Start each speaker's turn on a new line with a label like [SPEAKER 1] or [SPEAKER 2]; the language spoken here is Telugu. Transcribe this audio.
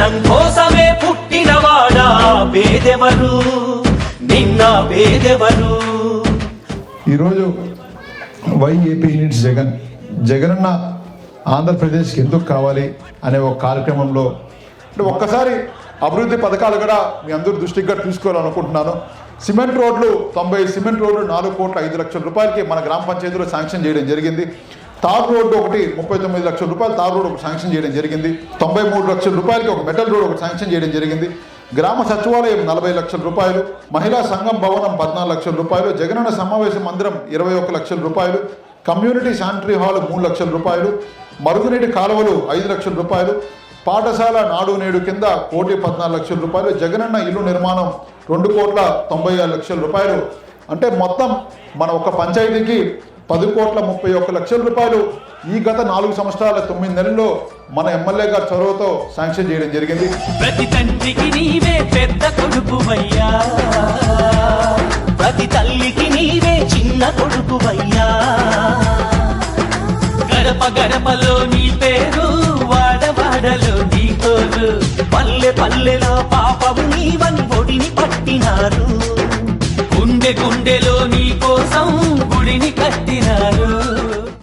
[SPEAKER 1] మనం కోసమే పుట్టినవాడా పేదెవరు? నిన్న పేదెవరు?
[SPEAKER 2] ఈరోజు వైఏపీ యూనిట్ జగన్. జగన్ అన్న ఆంధ్రప్రదేశ్కి ఎందుకు కావాలి అనే ఒక కార్యక్రమంలో అంటే ఒక్కసారి అభివృద్ధి పథకాలు కూడా మీ అందరూ దృష్టిగా తీసుకోవాలనుకుంటున్నాను. సిమెంట్ రోడ్లు తొంభై సిమెంట్ రోడ్లు నాలుగు కోట్ల ఐదు లక్షల రూపాయలకి మన గ్రామ పంచాయతీలో శాంక్షన్ చేయడం జరిగింది. తార్ రోడ్డు ఒకటి ముప్పై తొమ్మిది లక్షల రూపాయలు తార్ రోడ్ ఒకటి శాంక్షన్ చేయడం జరిగింది. తొంభై మూడు లక్షల రూపాయలకి ఒక మెటల్ రోడ్ ఒకటి శాంక్షన్ చేయడం జరిగింది. గ్రామ సచివాలయం నలభై లక్షల రూపాయలు మహిళా సంఘం భవనం పద్నాలుగు లక్షల రూపాయలు జగనన్న సమావేశ మందిరం ఇరవై ఒక్క లక్షల రూపాయలు కమ్యూనిటీ శానిటరీ హాల్ మూడు లక్షల రూపాయలు మరుగునీటి కాలువలు ఐదు లక్షల రూపాయలు పాఠశాల నాడు నేడు కింద కోటి పద్నాలుగు లక్షల రూపాయలు జగనన్న ఇల్లు నిర్మాణం రెండు కోట్ల తొంభై ఆరు లక్షల రూపాయలు. అంటే మొత్తం మన ఒక పంచాయతీకి పది కోట్ల ముప్పై ఒక్క లక్షల రూపాయలు ఈ గత నాలుగు సంవత్సరాల తొమ్మిది నెలల్లో మన ఎమ్మెల్యే గారి చొరవతో శాంక్షన్ చేయడం జరిగింది.
[SPEAKER 1] ప్రతి తండ్రికి నీవే పెద్ద కొడుకువయ్యా. ప్రతి తల్లికి నీవే చిన్న కొడుకువయ్యా. గడప గడపలో నీ పేరు వాడవాడలో నీ తోరు పల్లె పల్లెలో పాపము నీవని ఒడిని పట్టినారు. గుండె గుండెలో నీ కోసం